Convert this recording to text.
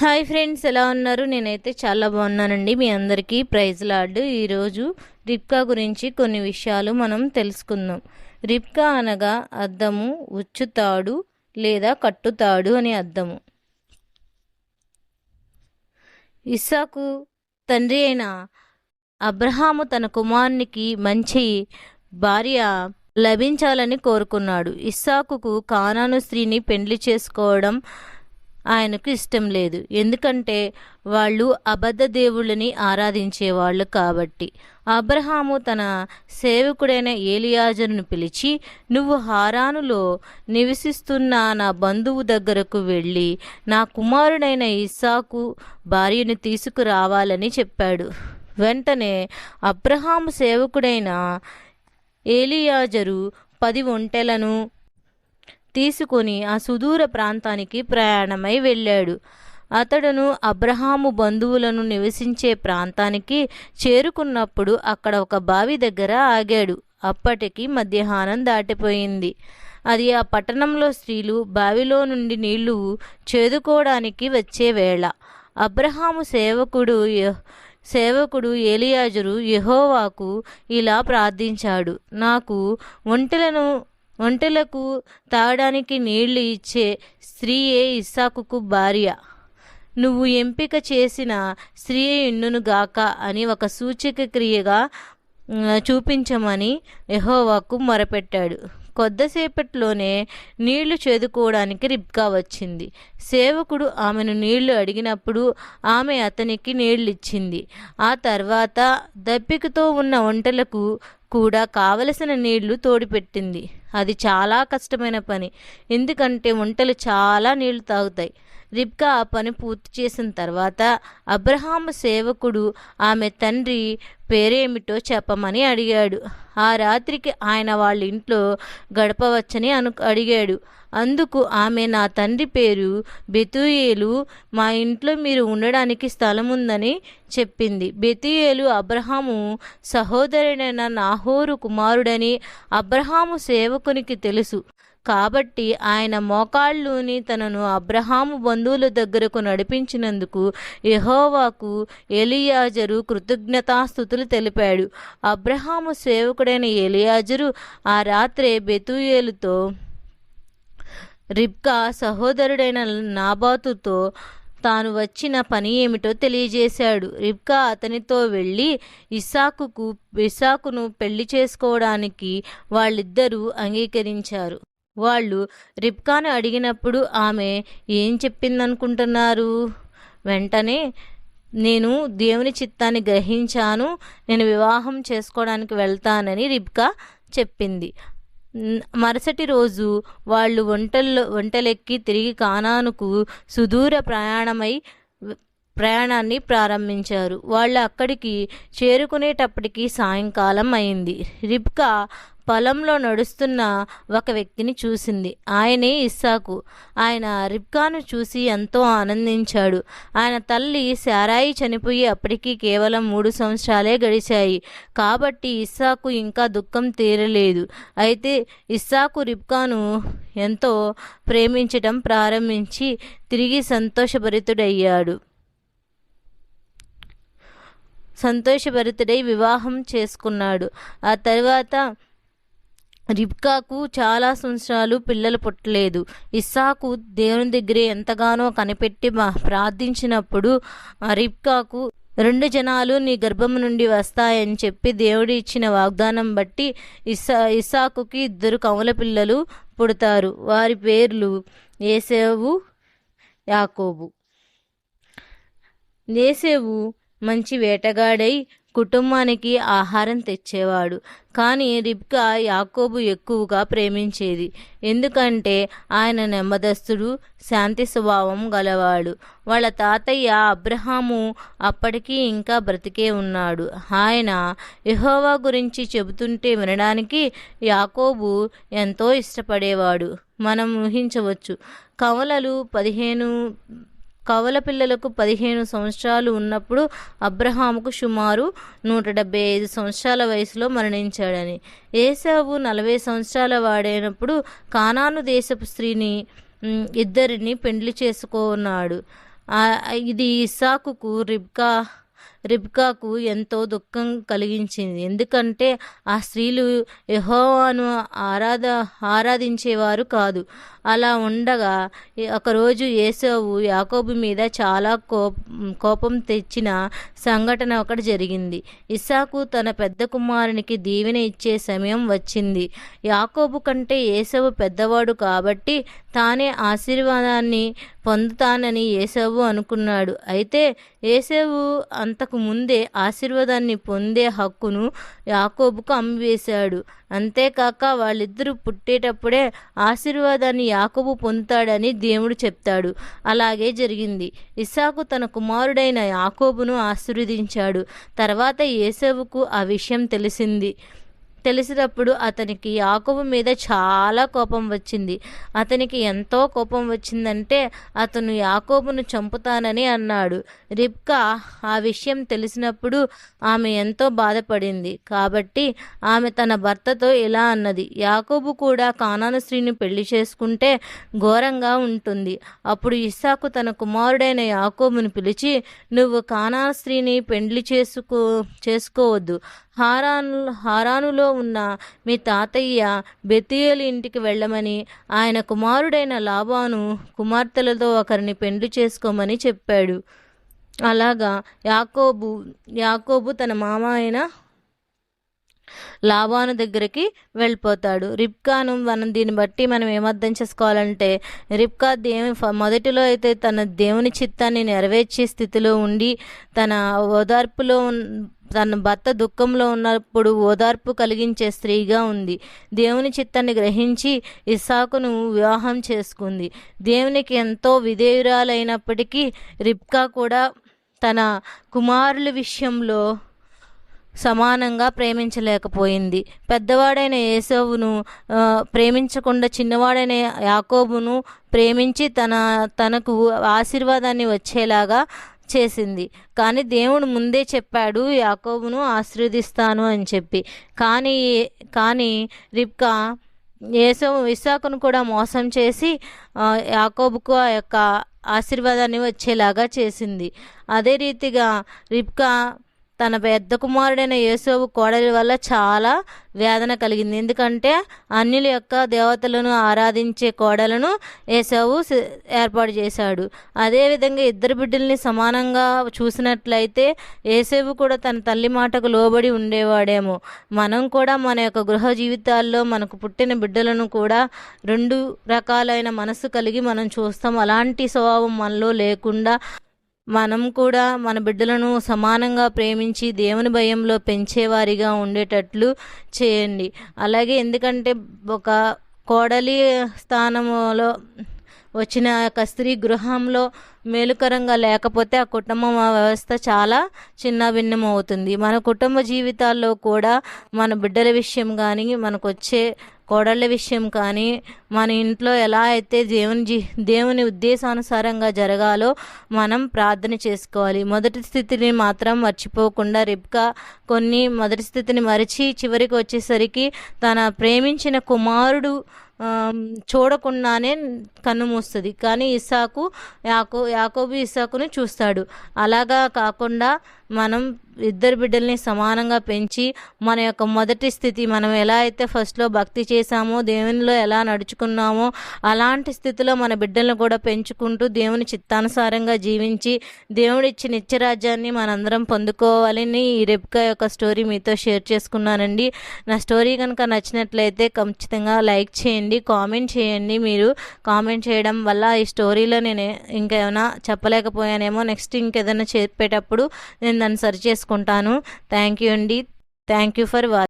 Hi friends ఎలా ఉన్నారు? నేనైతే చాలా బాగున్నానండి. మీ అందరికీ ప్రైజ్ లార్డ్ ఈరోజు రిప్కా గురించి కొన్ని విషయాలు మనం తెలుసుకుందాం. రిప్కా అనగా అద్దము ఉచ్చుతాడు లేదా కట్టుతాడు అని అర్థము. ఇస్సాకు తండ్రి అయిన అబ్రహాము తన కుమారునికి మంచి భార్య లభించాలని కోరుకున్నాడు. ఇస్సాకుకు కానాను స్త్రీని పెండ్లి చేసుకోవడం ఆయనకు ఇష్టం లేదు. ఎందుకంటే వాళ్ళు అబద్ధ దేవుళ్ళని ఆరాధించేవాళ్ళు కాబట్టి. అబ్రహాము తన సేవకుడైన ఏలియాజరును పిలిచి నువ్వు హారానులో నివసిస్తున్న నా బంధువు దగ్గరకు వెళ్ళి నా కుమారుడైన ఇస్సాకు భార్యను తీసుకురావాలని చెప్పాడు. వెంటనే అబ్రహాము సేవకుడైన ఏలియాజరు పది ఒంటెలను తీసుకొని ఆ సుదూర ప్రాంతానికి ప్రయాణమై వెళ్ళాడు. అతడును అబ్రహాము బంధువులను నివసించే ప్రాంతానికి చేరుకున్నప్పుడు అక్కడ ఒక బావి దగ్గర ఆగాడు. అప్పటికి మధ్యాహ్నం దాటిపోయింది. అది ఆ పట్టణంలో స్త్రీలు బావిలో నుండి నీళ్ళు చేదుకోవడానికి వచ్చే వేళ. అబ్రహాము సేవకుడు సేవకుడు ఏలియాజరు యహోవాకు ఇలా ప్రార్థించాడు. నాకు ఒంటెలను ఒంటెలకు తాగడానికి నీళ్ళు ఇచ్చే స్త్రీయే ఇస్సాకుకు భార్య. నువ్వు ఎంపిక చేసిన స్త్రీ ఇండును గాక అని ఒక సూచక క్రియగా చూపించమని యహోవాకు మొరపెట్టాడు. కొద్దిసేపట్లోనే నీళ్ళు చేదుకోవడానికి రిబ్కా వచ్చింది. సేవకుడు ఆమెను నీళ్ళు అడిగినప్పుడు ఆమె అతనికి నీళ్ళిచ్చింది ఆ తర్వాత దప్పికతో ఉన్న వంటలకు కూడా కావలసిన నీళ్ళు తోడిపెట్టింది. అది చాలా కష్టమైన పని. ఎందుకంటే ఒంటెలు చాలా నీళ్ళు తాగుతాయి. రిబ్కా ఆ పని పూర్తి చేసిన తర్వాత అబ్రహాము సేవకుడు ఆమె తండ్రి పేరేమిటో చెప్పమని అడిగాడు. ఆ రాత్రికి ఆయన వాళ్ళ ఇంట్లో గడపవచ్చని అను అడిగాడు. అందుకు ఆమె నా తండ్రి పేరు బెతుయేలు మా ఇంట్లో మీరు ఉండడానికి స్థలం ఉందని చెప్పింది. బెతుయేలు అబ్రహాము సహోదరుడైన నాహోరు కుమారుడని అబ్రహాము సేవకునికి తెలుసు. కాబట్టి ఆయన మోకాళ్ళుని తనను అబ్రహాము బంధువుల దగ్గరకు నడిపించినందుకు యహోవాకు ఎలియాజరు కృతజ్ఞతాస్థుతులు తెలిపాడు. అబ్రహాము సేవకుడైన ఎలియాజరు ఆ రాత్రే బెతుయేలుతో రిబ్కా సహోదరుడైన నాబాతుతో తాను వచ్చిన పని ఏమిటో తెలియజేశాడు. రిబ్కా అతనితో వెళ్ళి ఇసాకుకు ఇసాకును పెళ్ళి చేసుకోవడానికి వాళ్ళిద్దరూ అంగీకరించారు. వాళ్ళు రిబ్కాను అడిగినప్పుడు ఆమె ఏం చెప్పిందనుకుంటున్నారు? వెంటనే నేను దేవుని చిత్తాన్ని గ్రహించాను. నేను వివాహం చేసుకోవడానికి వెళ్తానని రిబ్కా చెప్పింది. మరుసటి రోజు వాళ్ళు వంటల్లో వంటలెక్కి తిరిగి కానానుకు సుదూర ప్రయాణమై ప్రయాణాన్ని ప్రారంభించారు. వాళ్ళు అక్కడికి చేరుకునేటప్పటికి సాయంకాలం అయింది. రిబ్కా పొలంలో నడుస్తున్న ఒక వ్యక్తిని చూసింది. ఆయనే ఇస్సాకు. ఆయన రిబ్కాను చూసి ఎంతో ఆనందించాడు. ఆయన తల్లి శారాయి చనిపోయి అప్పటికి కేవలం మూడు సంవత్సరాలే గడిచాయి. కాబట్టి ఇస్సాకు ఇంకా దుఃఖం తీరలేదు. అయితే ఇస్సాకు రిబ్కాను ఎంతో ప్రేమించటం ప్రారంభించి తిరిగి సంతోషభరితుడయ్యాడు. సంతోషభరితుడై వివాహం చేసుకున్నాడు. ఆ తర్వాత రిబ్కాకు చాలా సంవత్సరాలు పిల్లలు పుట్టలేదు. ఇస్సాకు దేవుని దగ్గరే ఎంతగానో కనిపెట్టి ప్రార్థించినప్పుడు రిబ్కాకు రెండు జనాలు నీ గర్భం నుండి వస్తాయని చెప్పి దేవుడు ఇచ్చిన వాగ్దానం బట్టి ఇస్సా ఇస్సాకుకి ఇద్దరు కమల పిల్లలు పుడతారు. వారి పేర్లు ఏసేవు యాకోబు. నేసేవు మంచి వేటగాడై కుటుంబానికి ఆహారం తెచ్చేవాడు. కానీ రిబ్కా యాకోబు ఎక్కువగా ప్రేమించేది. ఎందుకంటే ఆయన నెమ్మదస్తుడు శాంతి స్వభావం గలవాడు. వాళ్ళ తాతయ్య అబ్రహాము అప్పటికీ ఇంకా బ్రతికే ఉన్నాడు. ఆయన యహోవా గురించి చెబుతుంటే వినడానికి యాకోబు ఎంతో ఇష్టపడేవాడు. మనం ఊహించవచ్చు. కవలలు పదిహేను కవల పిల్లలకు పదిహేను సంవత్సరాలు ఉన్నప్పుడు అబ్రహాముకు సుమారు నూట డెబ్బై ఐదు సంవత్సరాల వయసులో మరణించాడని. ఏసావు నలభై సంవత్సరాల వాడైనప్పుడు కానాను దేశపు స్త్రీని ఇద్దరిని పెండ్లి చేసుకున్నాడు ఇది ఇసాకుకు రిబ్కా రిబ్కాకు ఎంతో దుఃఖం కలిగించింది. ఎందుకంటే ఆ స్త్రీలు యహోవాను ఆరాధ ఆరాధించేవారు కాదు. అలా ఉండగా ఒకరోజు యేసవు యాకోబు మీద చాలా కోపం తెచ్చిన సంఘటన ఒకటి జరిగింది. ఇసాకు తన పెద్ద కుమారునికి దీవెన ఇచ్చే సమయం వచ్చింది. యాకోబు కంటే ఏసవు పెద్దవాడు కాబట్టి తానే ఆశీర్వాదాన్ని పొందుతానని ఏసవు అనుకున్నాడు. అయితే ఏసవు అంతకు ముందే ఆశీర్వాదాన్ని పొందే హక్కును యాకోబుకు అమ్మివేశాడు. అంతేకాక వాళ్ళిద్దరూ పుట్టేటప్పుడే ఆశీర్వాదాన్ని యాకోబు పొందుతాడని దేవుడు చెప్తాడు. అలాగే జరిగింది. ఇసాకు తన కుమారుడైన యాకోబును ఆశీర్వదించాడు. తర్వాత ఏసవుకు ఆ విషయం తెలిసింది. తెలిసినప్పుడు అతనికి యాకోబు మీద చాలా కోపం వచ్చింది. అతనికి ఎంతో కోపం వచ్చిందంటే అతను యాకోబును చంపుతానని అన్నాడు. రిబ్కా ఆ విషయం తెలిసినప్పుడు ఆమె ఎంతో బాధపడింది. కాబట్టి ఆమె తన భర్తతో ఇలా అన్నది. యాకోబు కూడా కానాను స్త్రీని పెళ్ళి చేసుకుంటే ఘోరంగా ఉంటుంది. అప్పుడు ఇస్సాకు తన కుమారుడైన యాకోబును పిలిచి నువ్వు కానా స్త్రీని చేసుకో చేసుకోవద్దు. హారాను హారానులో ఉన్న మీ తాతయ్య బెతియలు ఇంటికి వెళ్ళమని ఆయన కుమారుడైన లాభాను కుమార్తెలతో ఒకరిని పెండ్లి చేసుకోమని చెప్పాడు. అలాగా యాకోబు యాకోబు తన మామ అయిన లాభాను దగ్గరికి వెళ్ళిపోతాడు. రిప్కాను మనం దీన్ని బట్టి మనం ఏమర్థం చేసుకోవాలంటే రిప్కా దేవి మొదటిలో అయితే తన దేవుని చిత్తాన్ని నెరవేర్చే స్థితిలో ఉండి తన ఓదార్పులో తన భర్త దుఃఖంలో ఉన్నప్పుడు ఓదార్పు కలిగించే స్త్రీగా ఉంది. దేవుని చిత్తాన్ని గ్రహించి ఇసాకును వివాహం చేసుకుంది. దేవునికి ఎంతో విధేయురాలైనప్పటికీ రిప్కా కూడా తన కుమారుల విషయంలో సమానంగా ప్రేమించలేకపోయింది. పెద్దవాడైన యేసవును ప్రేమించకుండా చిన్నవాడైన యాకోబును ప్రేమించి తన తనకు ఆశీర్వాదాన్ని వచ్చేలాగా చేసింది. కానీ దేవుడు ముందే చెప్పాడు యాకోబును ఆశీర్వదిస్తాను అని చెప్పి. కానీ కానీ రిప్కా యేసో విశాఖను కూడా మోసం చేసి యాకోబుకు ఆ యొక్క ఆశీర్వాదాన్ని వచ్చేలాగా చేసింది. అదే రీతిగా రిప్కా తన పెద్ద కుమారుడైన యేసోవు కోడలి వల్ల చాలా వేదన కలిగింది. ఎందుకంటే అన్యుల యొక్క దేవతలను ఆరాధించే కోడలను ఏసావు ఏర్పాటు చేశాడు. అదేవిధంగా ఇద్దరు బిడ్డల్ని సమానంగా చూసినట్లయితే యేసేవు కూడా తన తల్లి మాటకు లోబడి ఉండేవాడేమో. మనం కూడా మన యొక్క గృహ జీవితాల్లో మనకు పుట్టిన బిడ్డలను కూడా రెండు రకాలైన మనసు కలిగి మనం చూస్తాం. అలాంటి స్వభావం మనలో లేకుండా మనం కూడా మన బిడ్డలను సమానంగా ప్రేమించి దేవుని భయంలో పెంచేవారిగా ఉండేటట్లు చేయండి. అలాగే ఎందుకంటే ఒక కోడలి స్థానంలో వచ్చిన యొక్క స్త్రీ గృహంలో మేలుకరంగా లేకపోతే ఆ కుటుంబం వ్యవస్థ చాలా చిన్న భిన్నం అవుతుంది మన కుటుంబ జీవితాల్లో కూడా మన బిడ్డల విషయం కానీ మనకు వచ్చే కోడళ్ళ విషయం కానీ మన ఇంట్లో ఎలా అయితే దేవుని జీ దేవుని ఉద్దేశానుసారంగా జరగాలో మనం ప్రార్థన చేసుకోవాలి. మొదటి స్థితిని మాత్రం మర్చిపోకుండా రిబ్కా కొన్ని మొదటి స్థితిని మరిచి చివరికి వచ్చేసరికి తన ప్రేమించిన కుమారుడు చూడకుండానే కన్ను మూస్తుంది. కానీ ఇసాకు యాకో యాకోబు ఇసాకుని చూస్తాడు. అలాగా కాకుండా మనం ఇద్దరు బిడ్డల్ని సమానంగా పెంచి మన యొక్క మొదటి స్థితి మనం ఎలా అయితే ఫస్ట్లో భక్తి చేశామో దేవునిలో ఎలా నడుచుకున్నామో అలాంటి స్థితిలో మన బిడ్డలను కూడా పెంచుకుంటూ దేవుని చిత్తానుసారంగా జీవించి దేవుడిచ్చిన నిత్యరాజ్యాన్ని మనందరం పొందుకోవాలని ఈ రెప్కా యొక్క స్టోరీ మీతో షేర్ చేసుకున్నానండి. నా స్టోరీ కనుక నచ్చినట్లయితే ఖచ్చితంగా లైక్ చేయండి కామెంట్ చేయండి. మీరు కామెంట్ చేయడం వల్ల ఈ స్టోరీలో నేను ఇంకేమైనా చెప్పలేకపోయానేమో నెక్స్ట్ ఇంకేదైనా చెప్పేటప్పుడు నేను దాన్ని సరి చేసుకుంటాను. థ్యాంక్ యూ అండి. Thank you for watch